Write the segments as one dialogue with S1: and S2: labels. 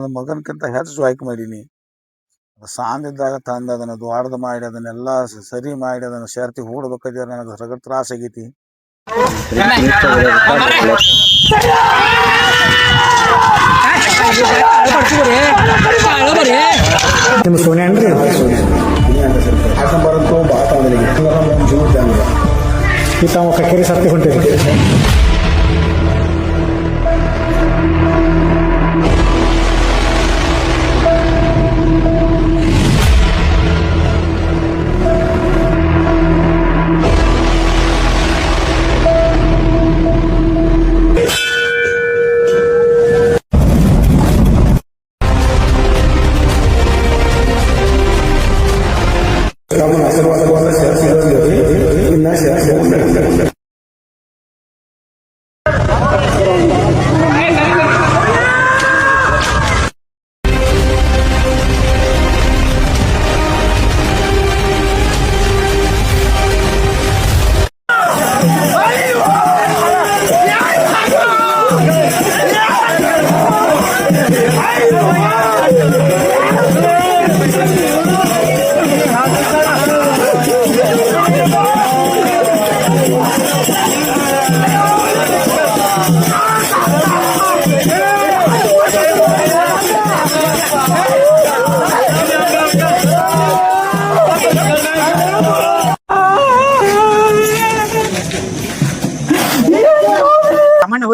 S1: ನನ್ನ ಮಗನ್ಕಿಂತ ಹೆಚ್ಚು ಜಾಯ್ಕ್ ಮಾಡೀನಿ. ಸಾಂದಿದ್ದಾಗ ತಂದು ಅದನ್ನ ದ್ವಾರದ ಮಾಡಿ ಅದನ್ನೆಲ್ಲ ಸರಿ ಮಾಡಿ ಅದನ್ನ ಸೇರ್ತಿ ಹೂಡ್ಬೇಕಾದ್ರೆ ನನಗೆ ರಗಡ್ ತ್ರಾಸ ಆಗೈತಿ.
S2: ನಿಮ್ಮ ಸೋನೆ ಅನ್ರಿ
S1: ಬರಂತೂ ಭಾಳ ಜೀವ
S2: ಈ ತಾವು ಕಕ್ಕೇರಿ ಸರ್ತಿ ಹೊಂಟಿರಿ.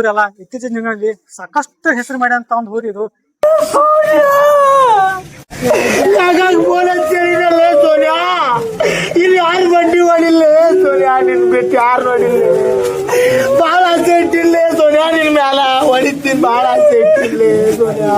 S2: ಅಲ್ಲ ಇತ್ತೀಚಿನ ದಿನಗಳಲ್ಲಿ ಸಾಕಷ್ಟು ಹೆಸರು ಮಾಡ್ಯಂತ ಒಂದು ಊರು ಇದು
S3: ಫೋನ್ ಹಚ್ಚಿರಲ್ಲ ಸೋನಿಯಾ? ಇಲ್ಲಿ ಯಾರು ಬಂಡಿ ಮಾಡಿಲ್ಲ ಸೋನಿಯಾ ನಿನ್ ಬಿಟ್ಟು ಯಾರು ನೋಡಿಲ್ಲ ಭಾಳ ಆಸೆ ಇಟ್ಟಿಲ್ಲ ಸೋನಿಯಾ ನಿನ್ ಮ್ಯಾಲ ಹೊಡಿತೀನಿ ಭಾಳ ಆಸೆ ಇಟ್ಟಿಲ್ಲ ಸೋನಿಯಾ.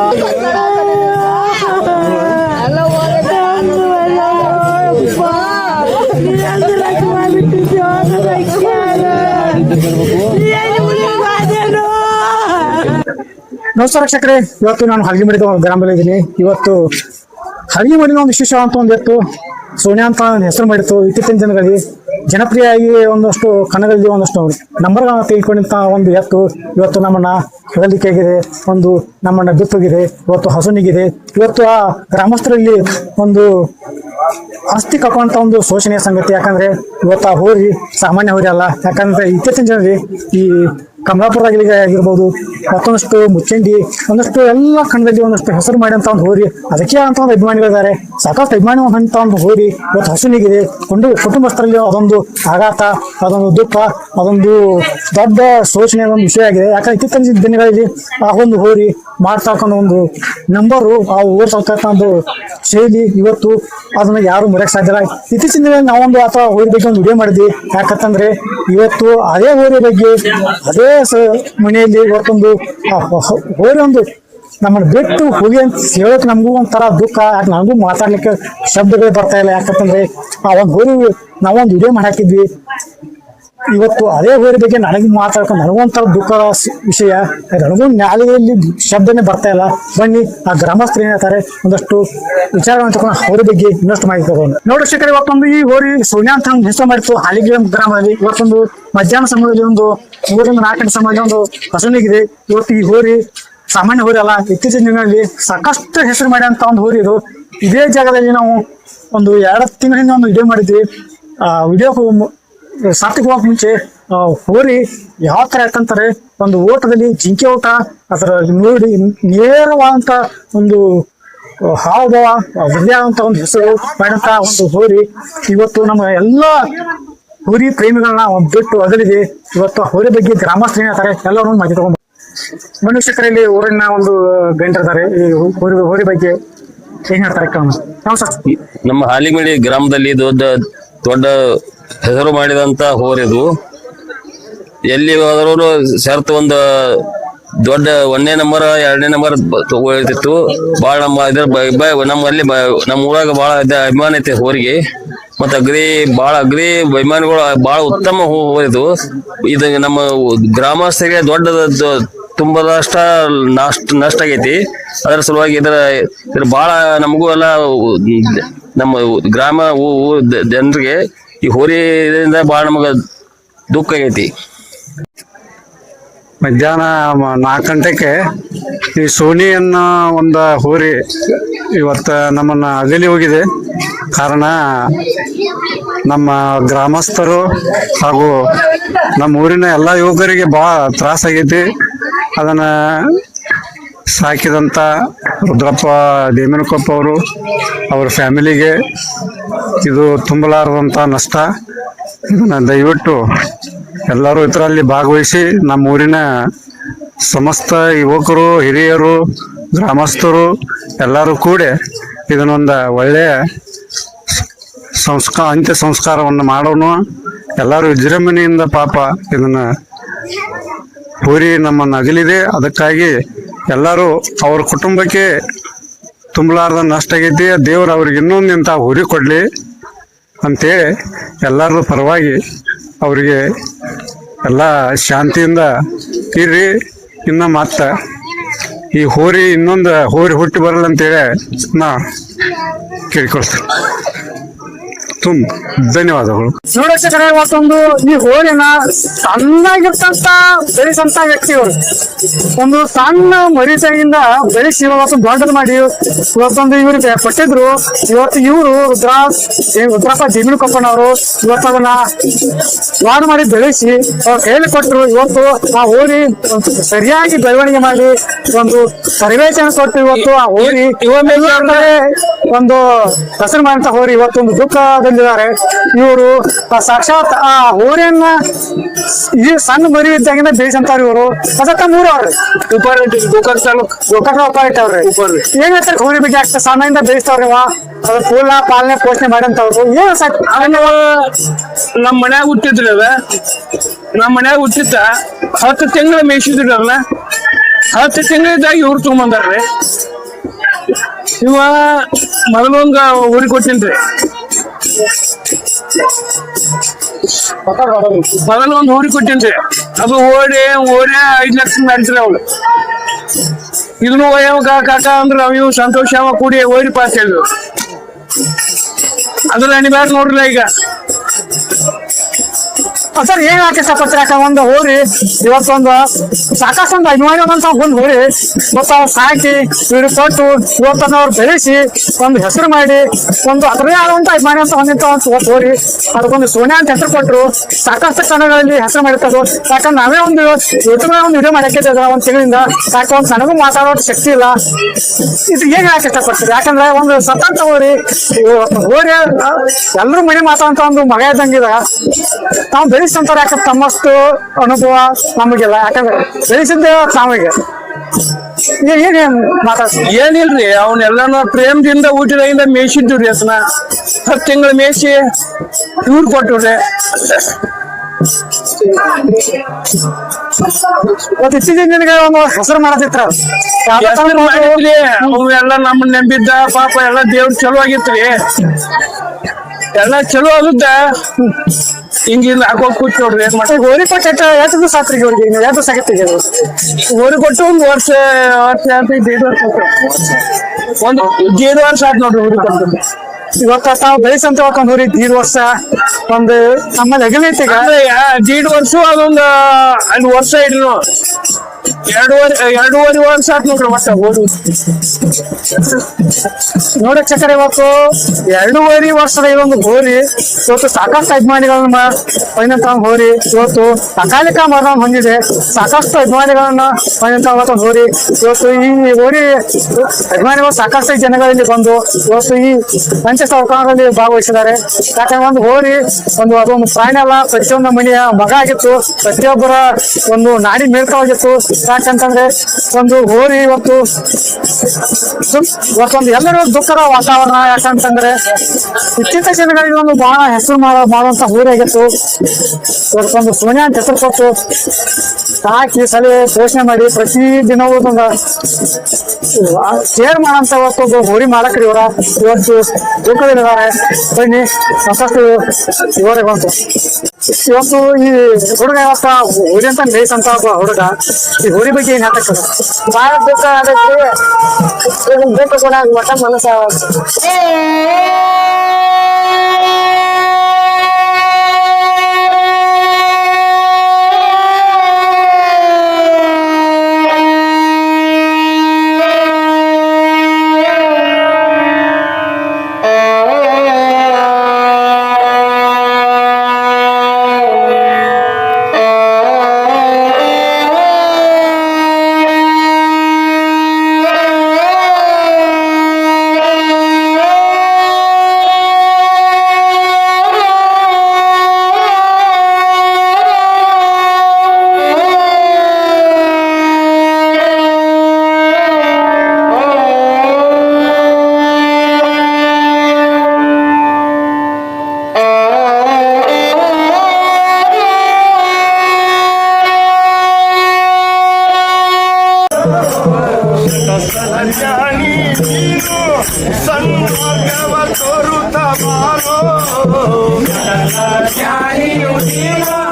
S2: ನಮಸ್ಕಾರ ವೀಕ್ಷಕರೇ. ಇವತ್ತು ನಾನು ಹಳ್ಳಿ ಮಡಿದ ಗ್ರಾಮದಲ್ಲಿ ಇದ್ದೀನಿ. ಇವತ್ತು ಹಳ್ಳಿ ಮಡಿನ ಒಂದು ವಿಶೇಷ ಅಂತ ಒಂದು ಎತ್ತು ಸೋನಿಯಾ ಅಂತ ಹೆಸರು ಮಾಡಿತ್ತು. ಇತ್ತೀಚಿನ ದಿನಗಳಲ್ಲಿ ಜನಪ್ರಿಯವಾಗಿ ಒಂದಷ್ಟು ಕನ್ನಡದಲ್ಲಿ ಒಂದಷ್ಟು ನಂಬರ್ಗಳನ್ನು ತೆಗೆದುಕೊಂಡಂತ ಒಂದು ಎತ್ತು. ಇವತ್ತು ನಮ್ಮನ್ನ ಆಗಿದೆ ಒಂದು ನಮ್ಮನ್ನ ಬಿತ್ತೋಗಿದೆ ಇವತ್ತು ಹಸುನಿಗಿದೆ. ಇವತ್ತು ಆ ಗ್ರಾಮಸ್ಥರಲ್ಲಿ ಒಂದು ಆಸ್ತಿ ಕಳ್ಕೊಂತ ಒಂದು ಶೋಷಣೆಯ ಸಂಗತಿ. ಯಾಕಂದ್ರೆ ಇವತ್ತು ಆ ಹೋರಿ ಸಾಮಾನ್ಯ ಹೋರಿ ಅಲ್ಲ. ಯಾಕಂದ್ರೆ ಇತ್ತೀಚಿನ ಜನರಿಗೆ ಈ ಕಮಲಾಪುರದಾಗಲಿಗೆ ಆಗಿರ್ಬೋದು, ಮತ್ತೊಂದಷ್ಟು ಮುಚ್ಚಂಡಿ, ಒಂದಷ್ಟು ಎಲ್ಲ ಕಣದಲ್ಲಿ ಒಂದಷ್ಟು ಹೆಸರು ಮಾಡಿ ಅಂತ ಒಂದು ಹೋರಿ. ಅದಕ್ಕೆ ಅಂತ ಒಂದು ಅಭಿಮಾನಿಗಳಿದ್ದಾರೆ. ಸಾಕಷ್ಟು ಅಭಿಮಾನಿ ಅಂತ ಒಂದು ಹೋರಿ ಇವತ್ತು ಹಸುನಿಗಿದೆ. ಕೊಂಡು ಕುಟುಂಬಸ್ಥರಲ್ಲಿ ಅದೊಂದು ಆಘಾತ, ಅದೊಂದು ದುಃಖ, ಅದೊಂದು ದೊಡ್ಡ ಶೋಚನೆಯ ಒಂದು ವಿಷಯ ಆಗಿದೆ. ಯಾಕಂದ್ರೆ ಇತ್ತೀಚಿನ ದಿನಗಳಲ್ಲಿ ಆ ಒಂದು ಹೋರಿ ಮಾಡ್ತಕ್ಕಂಥ ಒಂದು ನಂಬರು ಆ ಓಡ್ತಕ್ಕಂಥ ಒಂದು ಶೈಲಿ ಇವತ್ತು ಅದನ್ನ ಯಾರು ಮರೆಯಕ್ ಸಾಧ್ಯ ಇತ್ತೀಚಿನ ದಿನಗಳಲ್ಲಿ ನಾವೊಂದು ಅಥವಾ ಹೋರಿ ಬಗ್ಗೆ ಒಂದು ವಿಡಿಯೋ ಮಾಡಿದ್ವಿ. ಯಾಕಂತಂದ್ರೆ ಇವತ್ತು ಅದೇ ಹೋರಿ ಬಗ್ಗೆ, ಅದೇ ಸ ಮನೆಯಲ್ಲಿ ಇವತ್ತೊಂದು, ಆ ಹೊ- ಹೊ- ಹೋರಿ ಒಂದು ನಮ್ಮನ್ನು ಬಿಟ್ಟು ಹೋಗಿ ಅಂತ ಹೇಳಕ್ ನಮಗೂ ಒಂಥರ ದುಃಖ. ಯಾಕೆ ನನಗೂ ಮಾತಾಡ್ಲಿಕ್ಕೆ ಶಬ್ದಗಳು ಬರ್ತಾ ಇಲ್ಲ. ಯಾಕಂತಂದ್ರೆ ಆ ಒಂದು ಹೋರಿ ನಾವೊಂದು ವಿಡಿಯೋ ಮಾಡಿ ಹಾಕಿದ್ವಿ ಇವತ್ತು ಅದೇ ಊರಿ ಬಗ್ಗೆ ನನಗೆ ಮಾತಾಡ್ಕೊಂಡು ನನಗೊಂಥರ ದುಃಖ ವಿಷಯ. ನನಗೂ ನ್ಯಾಯಾಲಯದಲ್ಲಿ ಶಬ್ದನೇ ಬರ್ತಾ ಇಲ್ಲ. ಬನ್ನಿ, ಆ ಗ್ರಾಮಸ್ಥರು ಏನ್ ಹೇಳ್ತಾರೆ ಒಂದಷ್ಟು ವಿಚಾರಗಳನ್ನು ತಗೊಂಡು ಹೋರಿ ಬಗ್ಗೆ ಇನ್ನಷ್ಟು ಮಾಹಿತಿ ತಗೊಂಡು ನೋಡಿ ಶಿಖರ್ ಇವತ್ತೊಂದು ಈ ಹೋರಿ ಸೋನಿಯಾ ಅಂತ ಹೆಸರು ಮಾಡಿತ್ತು ಹಾಲಿಗಿರ ಗ್ರಾಮದಲ್ಲಿ. ಇವತ್ತೊಂದು ಮಧ್ಯಾಹ್ನ ಸಮಯದಲ್ಲಿ ಒಂದು ಊರಿಂದ ಗಂಟೆ ಸಮಯದಲ್ಲಿ ಒಂದು ಹಸುನಿಗಿದೆ. ಇವತ್ತು ಈ ಹೋರಿ ಸಾಮಾನ್ಯ ಹೋರಿ ಅಲ್ಲ. ಇತ್ತೀಚಿನ ದಿನಗಳಲ್ಲಿ ಸಾಕಷ್ಟು ಹೆಸರು ಮಾಡಿದಂತ ಒಂದು ಹೋರಿ ಇದು. ಇದೇ ಜಾಗದಲ್ಲಿ ನಾವು ಒಂದು ಎರಡು ತಿಂಗಳಿಂದ ಒಂದು ವಿಡಿಯೋ ಮಾಡಿದ್ವಿ. ಆ ವಿಡಿಯೋ ಹೋಗಕ್ ಮುಂಚೆ ಹೋರಿ, ಯಾವ ತರ ಯಾಕಂತಾರೆ ಒಂದು ಓಟದಲ್ಲಿ ಜಿಂಕೆ ಓಟ, ಅದರ ನೋಡಿ ನೇರವಾದಂತ ಒಂದು ಹಾವಭಾವ ಆದಂತ ಒಂದು ಹೆಸರು ಮಾಡಿದಂತ ಒಂದು ಹೋರಿ. ಇವತ್ತು ನಮ್ಮ ಎಲ್ಲ ಹೋರಿ ಪ್ರೇಮಿಗಳನ್ನ ಒಂದು ಬಿಟ್ಟು ಅಗಲಿದೆ. ಇವತ್ತು ಹೋರಿ ಬಗ್ಗೆ ಗ್ರಾಮಸ್ಥರು ಹೇಳ್ತಾರೆ ಎಲ್ಲರೂ ಮಾಹಿತಿ ತಗೊಂಡು ಮನುಷ್ಯಕರಲ್ಲಿ ಊರಿನ ಒಂದು ಗಂಟರಿದ್ದಾರೆ ಈ ಹೋರಿ ಹೋರಿ ಬಗ್ಗೆ ಏನ್ ಹೇಳ್ತಾರೆ
S4: ನಮ್ಮ ಹಾಲಿಮಳಿ ಗ್ರಾಮದಲ್ಲಿ ದೊಡ್ಡ ದೊಡ್ಡ ಹೆಸರು ಮಾಡಿದಂತ ಹೋರಿದು. ಎಲ್ಲಿ ಹೋದ್ರೂ ಶರ್ತ್ ಒಂದು ದೊಡ್ಡ ಒಂದನೇ ನಂಬರ್ ಎರಡನೇ ನಂಬರ್ ತಗೊಳ್ತಿತ್ತು ಭಾಳ ನಮ್ಮ ಇದ್ರ ನಮ್ಮಲ್ಲಿ ನಮ್ಮ ಊರಾಗ ಭಾಳ ಅಭಿಮಾನ ಐತೆ ಹೋರಿಗೆ. ಮತ್ತು ಅಗ್ರಿ ಭಾಳ ಅಗ್ರಿ ಅಭಿಮಾನಿಗಳು ಭಾಳ ಉತ್ತಮ ಹೋರಿದು. ಇದು ನಮ್ಮ ಗ್ರಾಮಸ್ಥರಿಗೆ ದೊಡ್ಡ ತುಂಬದಷ್ಟ ನಷ್ಟ ನಷ್ಟ ಆಗೈತಿ. ಅದರ ಸಲುವಾಗಿ ಇದರ, ಇದ್ರ ಭಾಳ ನಮಗೂ ಎಲ್ಲ ನಮ್ಮ ಗ್ರಾಮ ಜನರಿಗೆ ಈ ಹೋರಿ ಇದರಿಂದ ಭಾಳ ನಮಗ ದುಃಖ ಆಗೈತಿ.
S5: ಮಧ್ಯಾಹ್ನ ನಾಲ್ಕು ಗಂಟೆಗೆ ಈ ಸೋನಿ ಒಂದು ಹೋರಿ ಇವತ್ತು ನಮ್ಮನ್ನ ಅಗಲಿ ಹೋಗಿದೆ. ಕಾರಣ ನಮ್ಮ ಗ್ರಾಮಸ್ಥರು ಹಾಗೂ ನಮ್ಮ ಊರಿನ ಎಲ್ಲ ಯುವಕರಿಗೆ ಭಾಳ ತ್ರಾಸಾಗೈತಿ. ಅದನ್ನ ಸಾಕಿದಂಥ ರುದ್ರಪ್ಪ ದೇಮಿನಕೊಪ್ಪ ಅವರು, ಅವ್ರ ಫ್ಯಾಮಿಲಿಗೆ ಇದು ತುಂಬಲಾರದಂಥ ನಷ್ಟ. ಇದನ್ನು ದಯವಿಟ್ಟು ಎಲ್ಲರೂ ಇದರಲ್ಲಿ ಭಾಗವಹಿಸಿ ನಮ್ಮ ಊರಿನ ಸಮಸ್ತ ಯುವಕರು, ಹಿರಿಯರು, ಗ್ರಾಮಸ್ಥರು ಎಲ್ಲರೂ ಕೂಡಿ ಇದನ್ನೊಂದು ಒಳ್ಳೆಯ ಸಂಸ್ಕಾರ ಅಂತ್ಯ ಸಂಸ್ಕಾರವನ್ನು ಮಾಡೋಣ. ಎಲ್ಲರೂ ವಿಜೃಂಭಣೆಯಿಂದ ಪಾಪ ಇದನ್ನು ಪೂರಿ ನಮ್ಮನ್ನು ಅಗಲಿದೆ ಅದಕ್ಕಾಗಿ ಎಲ್ಲರೂ ಅವ್ರ ಕುಟುಂಬಕ್ಕೆ ತುಂಬಲಾರ್ದ ನಷ್ಟ ಆಗೈತಿ, ದೇವ್ರು ಅವ್ರಿಗೆ ಇನ್ನೊಂದು ಇಂಥ ಹೋರಿ ಕೊಡಲಿ ಅಂತೇಳಿ ಎಲ್ಲರ ಪರವಾಗಿ ಅವರಿಗೆ ಎಲ್ಲ ಶಾಂತಿಯಿಂದ ಇರ್ರಿ, ಇನ್ನು ಮತ್ತೆ ಈ ಹೋರಿ ಇನ್ನೊಂದು ಹೋರಿ ಹುಟ್ಟಿ ಬರಲ್ಲ ಅಂತೇಳಿ ನಾ ಕೇಳ್ಕೊಳ್ತೀನಿ. ತುಂಬ ಧನ್ಯವಾದಗಳು.
S6: ನೋಡೋಕೆ ಇವತ್ತೊಂದು ಈ ಹೋಳಿನ ಸಣ್ಣಾಗಿರ್ತಂತ ಬೆಳೆಸಂತ ವ್ಯಕ್ತಿಗಳು. ಅವರು ಒಂದು ಸಣ್ಣ ಮರಿತೆಯಿಂದ ಬೆಳೆಸಿ ಇವತ್ತು ದೊಡ್ಡದು ಮಾಡಿ ಇವತ್ತೊಂದು ಇವರಿಗೆ ಕೊಟ್ಟಿದ್ರು. ಇವತ್ತು ಇವರು ರುದ್ರಾಸ್ ರುದ್ರಪ್ಪ ಜಮೀನು ಕೊಪ್ಪನವರು ಇವತ್ತು ಅದನ್ನ ವಾರ ಮಾಡಿ ಬೆಳೆಸಿ ಅವ್ರು ಕೈಲಿ ಕೊಟ್ಟರು. ಇವತ್ತು ಆ ಹೋರಿ ಸರಿಯಾಗಿ ಬೆಳವಣಿಗೆ ಮಾಡಿ ಒಂದು ತರಬೇತಿಯನ್ನು ಕೊಟ್ಟು ಇವತ್ತು ಆ ಕಡೆ ಒಂದು ಹೆಸರು ಮಾಡಿದಂತ ಹೋರಿ ಇವತ್ತೊಂದು ದುಃಖದಲ್ಲಿದ್ದಾರೆ ಇವರು ಸಾಕ್ಷಾತ್ ಆ ಹೋರಿಯನ್ನ ಈ ಸಣ್ಣ ಮರಿ ಇದ್ದಾಗಿಂದ ಬೇಯಿಸಂತಾರ ಇವರು. ಅದಕ್ಕ ಮೂರು ಅವ್ರಿ. ಉಪರ್ ಗೋಕರ್ಣ ತಾಲೂಕ್ ಇಟ್ಟವ್ರಿ ಏನ್ ಹೇಳ್ತಾರೆ ಹೋರಿ ಬಗ್ಗೆ? ಆಗ್ತದೆ ಸಣ್ಣದಿಂದ ಬೇಯಿಸ್ತಾವ್ರಿ ಅವ ಅದ್ರ ಪೂಲ ಪಾಲನೆ ಪೋಷಣೆ ಮಾಡಂತವ್ರು ಏನ್ ಸಾಕ್
S7: ನಮ್ಮ ಮನ್ಯಾಗ ಹುಟ್ಟಿದ್ರಿ ಅದ ನಮ್ಮ ಮನ್ಯಾಗ ಹುಟ್ಟಿದ್ದ ಹತ್ತು ತಿಂಗಳ ಮೇಯಿಸಿದ್ರಲ್ಲ ಹತ್ತು ತಿಂಗಳಿದ್ದಾಗ ಇವ್ರು ತಗೊಂಬಂದಾರ್ರಿ. ಇವ ಮೊದಲೊಂದು ಊರಿಗೆ ಕೊಟ್ಟಿನ್ರಿ ಮೊದಲ ಒಂದು ಊರಿಗೆ ಕೊಟ್ಟಿನ್ರಿ ಅದು ಓಡಿ ಓಡಿ ಐದ್ ಲಕ್ಷ ಮಾಡಿದ್ರಿ ಅವ್ಳು. ಇದನ್ನು ಒಯ್ಯವ ಕಾಕ ಅಂದ್ರೆ ಅವ್ ಇವ್ ಸಂತೋಷ ಕೂಡಿ ಓಡಿ ಪಾಸ್ ಹೇಳಿದ್ರು. ಅದ್ರ ಅನಿವಾರ್ಯ ನೋಡ್ರಲ್ಲ ಈಗ.
S6: ಸರ್, ಏನ್ ಇಷ್ಟಪಡ್ತೀರಿ ಯಾಕೆ? ಒಂದು ಹೋರಿ ಇವತ್ತೊಂದು ಸಾಕಷ್ಟು ಒಂದು ಅಭಿಮಾನಿ ಅಂತ ಒಂದು ಹೋರಿ ಮತ್ತು ಅವ್ರು ಸಾಕಿ, ಇವ್ರಿಗೆ ಕೊಟ್ಟು ಇವತ್ತನ್ನು ಬೆಳೆಸಿ ಒಂದು ಹೆಸರು ಮಾಡಿ, ಒಂದು ಅದರದೇ ಆದಂತ ಅಭಿಮಾನಿ ಅಂತ ಹೊಂದಿದ್ದ ಒಂದು ಹೋರಿ ಅದಕ್ಕೊಂದು ಸೋನಿಯಾ ಅಂತ ಹೆಸರು ಕೊಟ್ಟರು ಸಾಕಷ್ಟು ಕನ್ನಡಗಳಲ್ಲಿ ಹೆಸರು ಮಾಡಿರ್ತದೆ ಯಾಕಂದ್ರೆ ನಾವೇ ಒಂದು ಯೂಟ್ಯೂಬ್ ಒಂದು ವಿಡಿಯೋ ಮಾಡಕ್ಕೆ ಒಂದು ತಿಂಗಳಿಂದ. ಯಾಕೆ ಒಂದು ನನಗೂ ಮಾತಾಡೋ ಶಕ್ತಿ ಇಲ್ಲ. ಇದು ಏನ್ ಯಾಕೆ ಇಷ್ಟಪಡ್ತೀರಿ? ಯಾಕಂದ್ರೆ ಒಂದು ಸ್ವತಂತ್ರ ಹೋರಿ ಹೋರಿ ಎಲ್ಲರೂ ಮನೆ ಮಾತಾಡಂತ ಒಂದು ಮಗ ಇದ್ದಂಗಿದ ತಾವು ಬೆಳೆಸಂತಾರ ಯಾಕಂದ್ರೆ ತಮ್ಮಷ್ಟು ಅನುಭವ ನಮಗಿಲ್ಲ ಯಾಕಂದ್ರೆ ಏನ್ ಏನ್ ಮಾತಾಡ್ತೀವಿ
S7: ಏನಿಲ್ರಿ ಅವನ್ನೆಲ್ಲ ಪ್ರೇಮದಿಂದ ಊಟದಿಂದ ಮೇಯಿಸಿದ್ವಿ ಅದನ್ನ ಹತ್ತು ತಿಂಗಳು ಮೇಯಿಸಿ ಇವ್ರು ಕೊಟ್ಟಿವ್ರಿ
S6: ದಿನಗಳ ಒಂದು ಹೆಸರು ಮಾಡತಿತ್ರ
S7: ಎಲ್ಲ ನಮ್ಮನ್ನ ನಂಬಿದ್ದ ಪಾಪ ಎಲ್ಲ ದೇವ್ರ ಚಲೋ ಆಗಿತ್ರಿ. ಎಲ್ಲ ಚಲೋ ಆಗುತ್ತ. ಹಿಂಗಿಲ್ಲ ಹಾಕೋದ್ ಕೂತ್ ನೋಡ್ರಿ ಏನ್ ಮಾಡ್ತೀವಿ
S6: ಗೋರಿ ಕೊಟ್ಟು ಎಷ್ಟು ಎಷ್ಟು ಆತ್ರಿ ಇವ್ರಿಗೆ ಇನ್ನು ಎಷ್ಟು ಆಗತ್ತೆ
S7: ಕೊಟ್ಟು ಒಂದು ವರ್ಷ ವರ್ಷ ಅಂತ ದೇಡ್ ವರ್ಷ ಆಯ್ತು. ಒಂದು ದೇಡ್ ವರ್ಷ ಆಯ್ತು ನೋಡ್ರಿ ಗೋರಿ ಕೊಟ್ಟು.
S6: ಇವತ್ತ ತಾವು ಬೆಳೆಸಂತ ಒಂದು ಹೋಗ್ರಿ ದೀಡ್ ವರ್ಷ. ಒಂದು ನಮ್ಮಲ್ಲಿ ಹೆಗಲೈತಿ
S7: ದೀಡ್ ವರ್ಷ ಅದೊಂದು ಐದು ವರ್ಷ ಇಡ್ನು ಎರಡೂವರೆ ಎರಡೂವರೆ ವರ್ಷ ಆಯ್ತು ನೋಡ್ರಿ ಮತ್ತೆ ಓದು
S6: ನೋಡಕ್ ಚಕ್ರ ಇವತ್ತು ಎರಡೂವರೆ ವರ್ಷದ ಇದೊಂದು ಹೋರಿ. ಇವತ್ತು ಸಾಕಷ್ಟು ಅಭಿಮಾನಿಗಳನ್ನ ಹೊಂದಂತ ಹೋರಿ. ಇವತ್ತು ಅಕಾಲಿಕ ಮರಣ ಹೊಂದಿದೆ. ಸಾಕಷ್ಟು ಅಭಿಮಾನಿಗಳನ್ನ ಇವತ್ತು ಹೋರಿ. ಇವತ್ತು ಈ ಹೋರಿ, ಅಭಿಮಾನಿಗಳು ಸಾಕಷ್ಟು ಜನಗಳಲ್ಲಿ ಬಂದು ಇವತ್ತು ಈ ಪಂಚ ಸಾವುಕಾರದಲ್ಲಿ ಭಾಗವಹಿಸಿದ್ದಾರೆ. ಯಾಕಂದ್ರೆ ಒಂದು ಹೋರಿ, ಒಂದು ಅದೊಂದು ಪ್ರಾಣಿ ಅಲ್ಲ, ಪ್ರತಿಯೊಂದು ಮನೆಯ ಮಗ ಆಗಿತ್ತು. ಪ್ರತಿಯೊಬ್ಬರ ಒಂದು ನಾಡಿ ಮೇಲ್ಕವಾಗಿತ್ತು. ಯಾಕಂತಂದ್ರೆ ಒಂದು ಹೋರಿ ಇವತ್ತು ಇವತ್ತೊಂದು ಎಲ್ಲರೂ ದುಃಖದ ವಾತಾವರಣ, ಯಾಕಂತಂದ್ರೆ ಇತ್ತೀಚಿನ ಜನಗಳಿಗೆ ಒಂದು ಬಹಳ ಹೆಸರು ಮಾಡೋ ಮಾಡುವಂತ ಹೋರಿ ಆಗಿತ್ತು. ಇವತ್ತೊಂದು ಸೋನಿಯಾ ಅಂತ ಹೆಸರು ಕೊಟ್ಟು ಸಾಕಿ ಸಲಹೆ ಪೋಷಣೆ ಮಾಡಿ ಪ್ರತಿ ದಿನವೂ ಒಂದು ಶೇರ್ ಮಾಡಂತ ಇವತ್ತು ಒಬ್ಬ ಹೋರಿ ಮಾಲಕರು ಇವರ. ಇವತ್ತು ದುಃಖದಲ್ಲಿದ್ದಾರೆ ಬನ್ನಿ ಸಾಕಷ್ಟು ಇವರೇ ಬಂತು. ಇವತ್ತು ಈ ಹುಡುಗ ಇವತ್ತ ಹುಡಿ ಅಂತ ಒಬ್ಬ ಹುಡುಗ ಹುಡಿ ಬಗ್ಗೆ ಏನ್ ಹಾಕಕ್ ಬಹಳ ದುಃಖ ಆಗೈತಿ ದುಃಖ ಕೂಡ ಮಟ್ಟ ಮನಸ್ಸ
S3: ज्ञानी जीनो संभाव्यव तोरुता बालो ज्ञानी
S8: जीनो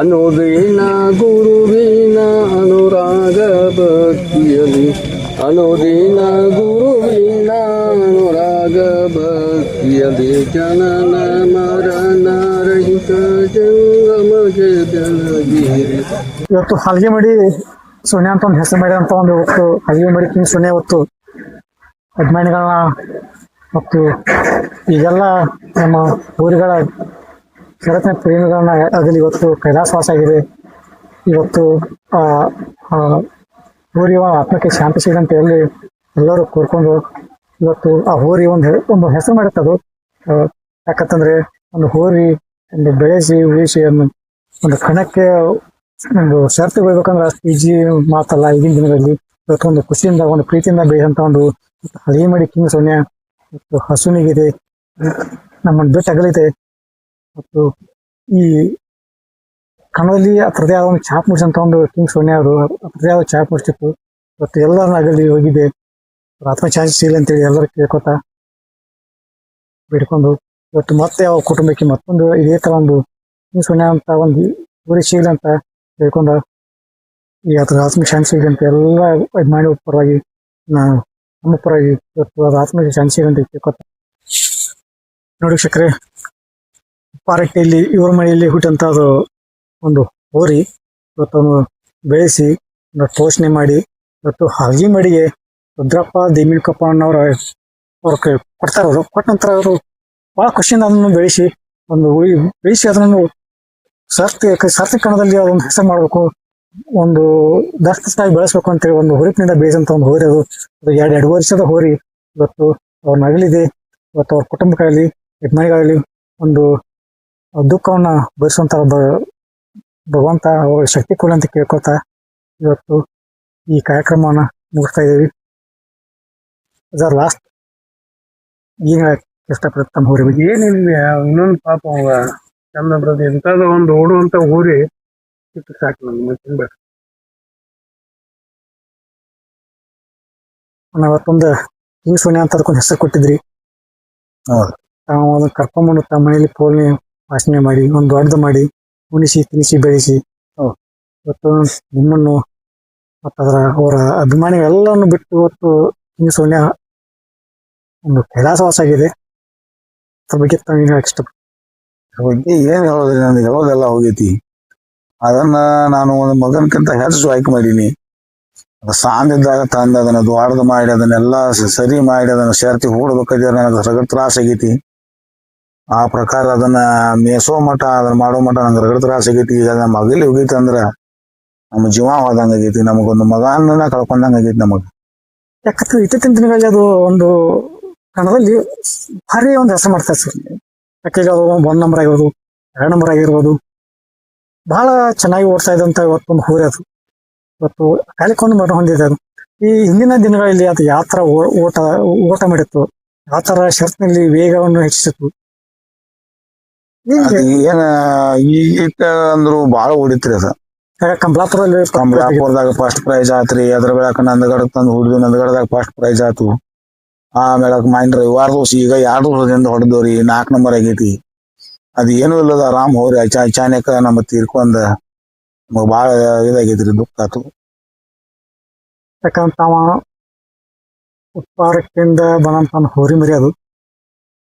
S8: ಅನುದಿನ ಗುರುವಿನ ಅನುರಾಗ ಭಕ್ತಿಯಲಿ ಅನುದಿನ ಗುರುವಿನ ಅನುರಾಗ ಭಕ್ತಿಯಲಿ ಜನನ ಮರಣ ಜಂಗಮ ಜಗಗಿರಿ
S2: ಇವತ್ತು ಹಲಗೆ ಮಡಿ ಸೋನಿಯಾ ಅಂತ ಒಂದು ಹೆಸರು ಮಾಡಿ ಅಂತ ಒಂದು ಇವತ್ತು ಹಲಗೆ ಮಾಡಿ ಕಿಂಗ್ ಸೋನಿಯಾ ಇವತ್ತು. ಅಭಿಮಾನಿಗಳನ್ನ ಮತ್ತು ಈಗೆಲ್ಲ ನಮ್ಮ ಊರುಗಳ ಶರತ್ನ ಪ್ರೇಮಿಗಳನ್ನ ಅದಲ್ಲಿ ಇವತ್ತು ಕೈಲಾಸವಾಸ ಆಗಿದೆ. ಇವತ್ತು, ಆ ಊರಿಯ ಆತ್ಮಕ್ಕೆ ಶಾಂತಿ ಸಿಗಂತ ಹೇಳಿ ಎಲ್ಲರೂ ಕೋರ್ಕೊಂಡು ಇವತ್ತು ಆ ಹೋರಿ ಒಂದು ಒಂದು ಹೆಸರು ಅದು. ಯಾಕಂತಂದ್ರೆ ಒಂದು ಹೋರಿ, ಒಂದು ಬೆಳೆಸಿ, ಉಳಿಸಿ ಒಂದು ಒಂದು ಕಣಕ್ಕೆ ಒಂದು ಶರ್ತು ಬೈಬೇಕಂದ್ರೆ ಅಷ್ಟು ಈಜಿ ಮಾತಲ್ಲ ಈಗಿನ ದಿನಗಳಲ್ಲಿ ಇವತ್ತು ಒಂದು ಖುಷಿಯಿಂದ, ಒಂದು ಪ್ರೀತಿಯಿಂದ ಬೆಳೆದಂತ ಒಂದು ಹಳಿ ಮಾಡಿ ಕಿಂಗ್ ಸೊನ್ನೆ ಇವತ್ತು ಹಸುನಿಗಿದೆ. ನಮ್ಮನ್ನು ಬಿಟ್ಟು ಅಗಲಿದೆ. ಮತ್ತು ಈ ಕನ್ನಡದಲ್ಲಿ ಅದರದೇ ಆದ ಒಂದು ಚಾಪ್ ಅಂತ ಒಂದು ಕಿಂಗ್ ಸೋನಿಯಾ ಅವರು ಅದರದೇ ಆದ ಚಾಪ್ ಮೂಡಿಸಿತ್ತು ಮತ್ತು ಎಲ್ಲರನ್ನ ಅಗಲಿ ಹೋಗಿದೆ. ಆತ್ಮ ಚಾನ್ಸ್ ಸಿಗಲಿ ಅಂತೇಳಿ ಎಲ್ಲರೂ ಕೇಳ್ಕೊತ ಬಿಡ್ಕೊಂಡು ಇವತ್ತು ಮತ್ತೆ ಯಾವ ಕುಟುಂಬಕ್ಕೆ ಮತ್ತೊಂದು ಇದೇ ತರ ಒಂದು ಕಿಂಗ್ ಸೋನಿಯಾ ಅಂತ ಒಂದು ಊರಿ ಸಿಗಲಿ ಅಂತ ಹೇಳ್ಕೊಂಡ ಈ ಅದ್ರ ಆತ್ಮ ಶಾಂತಿ ಅಂತ ಎಲ್ಲ ಅಭಿಮಾನಿ ಪರವಾಗಿ ನಾನು ನಮ್ಮ ಪರವಾಗಿ ಇವತ್ತು ಅದ್ರ ಆತ್ಮಕ್ಕೆ ಶಾಂತಿ ಅಂತ ಕೇಳ್ಕೊತ. ನೋಡಿ ಶಕ್ರೆ ಪಾರಟ್ಟಿಯಲ್ಲಿ ಇವ್ರ ಮನೆಯಲ್ಲಿ ಹುಟ್ಟಂತ ಅದು ಒಂದು ಹೋರಿ. ಇವತ್ತನ್ನು ಬೆಳೆಸಿ ಪೋಷಣೆ ಮಾಡಿ ಇವತ್ತು ಹಾಗೆ ಮಡಿಗೆ ರುದ್ರಪ್ಪ ದೇಮಿಳ್ಕಪ್ಪ ಅನ್ನೋರ ಅವ್ರ ಕೊಡ್ತಾರೆ ಅವರು ಕೊಟ್ಟ ನಂತರ ಅವರು ಬಹಳ ಖುಷಿಯಿಂದ ಅದನ್ನು ಬೆಳೆಸಿ, ಒಂದು ಉಳಿ ಬೆಳೆಸಿ ಅದನ್ನು ಸರ್ತಿ ಸರ್ತಿ ಕಣದಲ್ಲಿ ಅದೊಂದು ಹೆಸರು ಮಾಡಬೇಕು. ಒಂದು ದಸ್ತಸ್ತಾಗಿ ಬೆಳೆಸ್ಬೇಕು ಅಂತೇಳಿ ಒಂದು ಹುರಿಪಿನಿಂದ ಬೆಳೆಸಂತ ಒಂದು ಹೋರಿ ಅದು. ಅದು ಎರಡು ಎರಡು ವರ್ಷದ ಹೋರಿ. ಇವತ್ತು ಅವ್ರ ಮಗಳಿದೆ ಇವತ್ತು ಅವ್ರ ಕುಟುಂಬಕ್ಕಾಗಲಿ, ಯಜಮಾನಿಗಾಗಲಿ ಒಂದು ದುಃಖವನ್ನ ಭರಿಸುವಂತ ಭಗವಂತ ಅವರ ಶಕ್ತಿ ಕೊಡಿ ಅಂತ ಕೇಳ್ಕೊತಾ ಇವತ್ತು ಈ ಕಾರ್ಯಕ್ರಮವನ್ನ ಮುಗಿಸ್ತಾ ಇದ್ದೀವಿ. ಅದರ ಲಾಸ್ಟ್ ಈಗ ಹೇಳಕ್ ಇಷ್ಟಪಡುತ್ತೆ ತಮ್ಮ ಊರಿ ಬಗ್ಗೆ
S7: ಏನಿಲ್ಲ ಇನ್ನೊಂದು ಪಾಪ ಅವ ಚಂದ ಬರೋದು ಎಂಥದ ಒಂದು ಓಡುವಂತ ಊರಿ ಇಟ್ಟು ಸಾಕು ನಮ್ಗೆ ತುಂಬ
S2: ನಾವತ್ತೊಂದು ಕಿಂಗ್ ಸೋನಿಯಾ ಅಂತ ಅದಕ್ಕೊಂದು ಹೆಸರು ಕೊಟ್ಟಿದ್ರಿ. ತಾವು ಅದನ್ನ ಕರ್ಕೊಂಡ್ಬಂದು ತಮ್ಮ ಮನೇಲಿ ಪೋಲ್ನೆ ವಾಸನೆ ಮಾಡಿ ಒಂದು ದೊಡ್ಡದು ಮಾಡಿ ಉಣಿಸಿ ತಿನಿಸಿ ಬೆಳೆಸಿ. ಇವತ್ತು ನಿಮ್ಮನ್ನು ಮತ್ತು ಅದರ ಅವರ ಅಭಿಮಾನಿಗಳೆಲ್ಲವನ್ನು ಬಿಟ್ಟು ಇವತ್ತು ಸೋನಿಯಾ ಒಂದು ಕೈಲಾಸವಾಸ ಆಗಿದೆ ಅದ್ರ ಬಗ್ಗೆ ತಾನು ಏನು ಇಷ್ಟ
S1: ಬಗ್ಗೆ ಏನು ಹೇಳೋದ್ರಿ ನನಗೆ ಹೇಳೋದೆಲ್ಲ ಹೋಗೈತಿ. ಅದನ್ನ ನಾನು ಒಂದು ಮಗನಕ್ಕಿಂತ ಹೆಚ್ಚು ಆಯ್ಕೆ ಮಾಡೀನಿ. ಅದು ಸಾಂದಿದ್ದಾಗ ತಂದು ಅದನ್ನ ದ್ವಾಡದ ಮಾಡಿ ಅದನ್ನೆಲ್ಲ ಸರಿ ಮಾಡಿ ಅದನ್ನ ಸೇರ್ತಿ ಹೂಡ್ಬೇಕಾದ್ರೆ ನನಗೆ ರಗಡ್ ತ್ರಾಸ ಆಗೈತಿ. ಆ ಪ್ರಕಾರ ಅದನ್ನ ಮೇಸೋ ಮಠ, ಅದನ್ನ ಮಾಡೋ ಮಠ, ನಂಗೆ ರಗಡ ತ್ರಾಸ ಆಗೈತಿ. ಈಗ ನಮ್ಮ ಮಗಲಿ ಹೋಗೈತಿ ಅಂದ್ರ ನಮ್ಮ ಜೀವ ಹೋದಂಗ ಆಗೈತಿ, ನಮಗೊಂದು ಮಗನ ಕಳ್ಕೊಂಡಂಗ ಆಗೈತಿ ನಮಗ.
S2: ಯಾಕಂದ್ರೆ ಇತ್ತೀಚಿನ ದಿನಗಳಲ್ಲಿ ಅದು ಒಂದು ಕನ್ನಡದಲ್ಲಿ ಭಾರಿ ಒಂದು ಹೆಸರು ಮಾಡ್ತಾ ಸರ್. ಯಾಕೆಂದ್ರೆ ಅದು ಒಂದ್ ನಂಬರ್ ಆಗಿರ್ಬೋದು, ಎರಡು ನಂಬರ್ ಆಗಿರ್ಬೋದು. ಬಹಳ ಚೆನ್ನಾಗಿ ಓಡ್ತಾ ಇದ್ದಂತ ಇವತ್ತೊಂದು ಹೋರಿ ಅದು ಇವತ್ತು ಕಾಲಿಕೊಂಡು ಮರ ಹೊಂದಿದೆ ಅದು. ಈ ಹಿಂದಿನ ದಿನಗಳಲ್ಲಿ ಅದು ಯಾವ ತರ ಓಟ ಓಟ ಮಾಡಿತ್ತು ಯಾವ ತರ ಶರ್ತ್ನಲ್ಲಿ ವೇಗವನ್ನು ಹೆಚ್ಚಿಸಿತ್ತು.
S1: ಅದು ಏನ ಈಗ ಅಂದ್ರು ಬಾಳ ಹೊಡಿತ್ರಿ ಅದ.
S2: ಕಂಬಲಾಪುರದಲ್ಲಿ
S1: ಕಂಬಳಾಪುರದಾಗ ಫಸ್ಟ್ ಪ್ರೈಸ್ ಆತ್ರಿ ಅದ್ರ ಬೆಳಕ ನಂದಗಡ ತಂದು ಹುಡ್ದು ನಂದಗಡದಾಗ ಫಸ್ಟ್ ಪ್ರೈಸ್ ಆತು. ಆಮೇಲೆ ಮೈನ್ ರವಿವಾರ ದಿವಸ ಈಗ ಎರಡು ದಿವಸದಿಂದ ಹೊಡೆದವ್ರಿ ನಾಲ್ಕು ನಂಬರ್ ಆಗೈತಿ. ಅದು ಏನು ಇಲ್ಲದ ಆರಾಮ್ ಹೋರಿ ಅಚ ಅಚಾನಕ ನಮ್ಮ ತೀರ್ಕೊಂಡ ನಮಗ್ ಬಾಳ ಇದಾಗೈತ್ರಿ ದುಃಖ ಆತು.
S2: ಯಾಕಂದ್ರೆ ತಾವ ಬಂದಂತ ಹೋರಿ ಮರಿ ಅದು.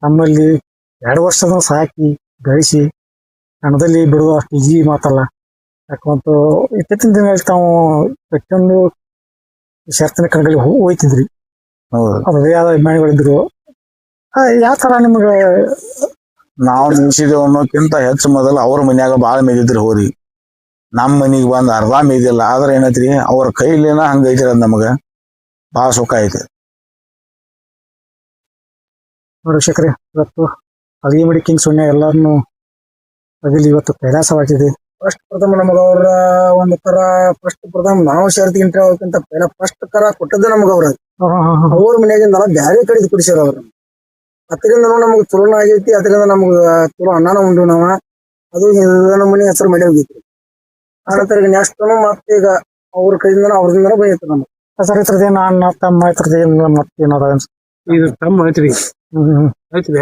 S2: ನಮ್ಮಲ್ಲಿ ಎರಡು ವರ್ಷದ ಸಾಕಿ. ಬೆಳೆಸಿ ಹಣದಲ್ಲಿ ಬಿಡುವ ಅಷ್ಟು ಈಜಿ ಮಾತಲ್ಲ. ಯಾಕಂತ ಇತ್ತೀಚಿನ ದಿನಗಳಲ್ಲಿ ತಾವು ಪ್ರತಿಯೊಂದು ಶರ್ತನ ಕಣಗಳಿಗೆ ಹೋಯ್ತಿದ್ರಿ. ಅದೇ ಆದ ಅಭಿಮಾನಿಗಳಿದ್ರು ಯಾವ ತರ ನಿಮ್ಗೆ
S1: ನಾವು ನಿಲ್ಸಿದೇವು ಅನ್ನೋಕ್ಕಿಂತ ಹೆಚ್ಚು ಮೊದಲು ಅವ್ರ ಮನ್ಯಾಗ ಭಾಳ ಮೇದಿದ್ರು ಹೋರಿ. ನಮ್ಮ ಮನೆಗೆ ಬಂದ್ ಅರ್ಧ ಮೇದಿಲ್ಲ ಆದ್ರೆ ಏನೈತ್ರಿ ಅವ್ರ ಕೈಲೇನ ಹಂಗ ಐತ್ರಿ ಅದ್ ನಮಗ. ಬಾಳ ಸುಖ ಐತಿ.
S2: ವೀಕ್ಷಕರೇ ಇವತ್ತು ಅಲಿಮಡಿ ಕಿಂಗ್ ಸೊನ್ನೆ ಎಲ್ಲರನ್ನು ಅದಿಲ್ಲಿ ಇವತ್ತು ಕೈಲಾಸವಾಗಿದೆ.
S3: ಫಸ್ಟ್ ಪ್ರಥಮ ನಮಗ ಅವ್ರ ಒಂದು ತರ ಫಸ್ಟ್ ಪ್ರಥಮ ನಾವು ಶರತ್ಗಿಂತ ಹೋಗಕ್ಕಿಂತ ಅವಕ್ಕಿಂತ ಪೈಲ ಫಸ್ಟ್ ತರ ಕೊಟ್ಟದ್ದು ನಮಗ ಅವ್ರ ಅವ್ರ ಮನ್ಯಾಗಿಂದಲ್ಲ ಬ್ಯಾರೆ ಕಡೆ ಕುಡಿಸ್ಯಾರ ಅವ್ರ. ಅದರಿಂದ ನಮಗ್ ಚಲೋನ ಆಗೈತಿ ಅದರಿಂದ ನಮಗ ಚಲೋ ಅನ್ನನ ಉಂಡು ನಾವ. ಅದು ನಮ್ಮ ಮನೆ ಹೆಸರು ಮಳೆ ಹೋಗಿತ್ತು. ಆನಂತರ ನೆಕ್ಸ್ಟ್ ಮತ್ತೆ ಈಗ ಅವ್ರ ಕೈಯಿಂದ ಅವ್ರದಿಂದ ಬಂದಿತ್ತು ನಮಗ್.
S2: ಸರ್ ಇದ್ರದ್ದೇನು ಅಣ್ಣ ತಮ್ಮ ಮತ್ತೆ ಮತ್ತೇನದ
S7: ಇದು ತಮ್ಮ ಐತ್ರಿ ಐತ್ರಿ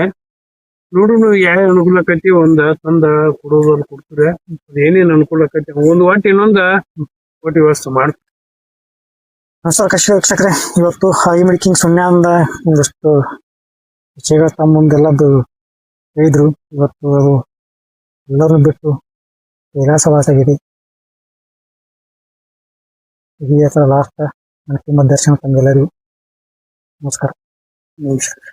S7: ನೋಡು ನೀವು ಯಾವ ಅನುಕೂಲ ಆಕತಿ ಒಂದ ತಂದ ಕೊಡೋದು ಕೊಡ್ತಾರೆ? ಅದ್ ಏನೇನ್ ಅನುಕೂಲ ಆಕತಿ ಒಂದ್ ಒಟ್ಟು ಇನ್ನೊಂದ ಒಟ್ಟು ವ್ಯವಸ್ಥೆ ಮಾಡ್ತಾರೆ
S2: ನಮಸ್ಕಾರ ಕೃಷಿ ವೀಕ್ಷಕ್ರೆ ಇವತ್ತು ಹಾಗೆ ಕಿಂಗ್ ಸೊನ್ನೆ ಅಂದ ಒಂದಷ್ಟು ವಿಷಯಗಳ ತಮ್ಮ ಮುಂದೆಲ್ಲದು ಹೇಳಿದ್ರು. ಇವತ್ತು ಅದು ಎಲ್ಲರನ್ನು ಬಿಟ್ಟು ಕೈಲಾಸವಾಸಾಗಿದೆ. ಇದೇ ಥರ ಲಾಸ್ಟ್ ಅಂತಿಮ ದರ್ಶನ ತಮ್ಗೆಲ್ಲರಿಗೂ ನಮಸ್ಕಾರ.
S3: ನಮಸ್ಕಾರ.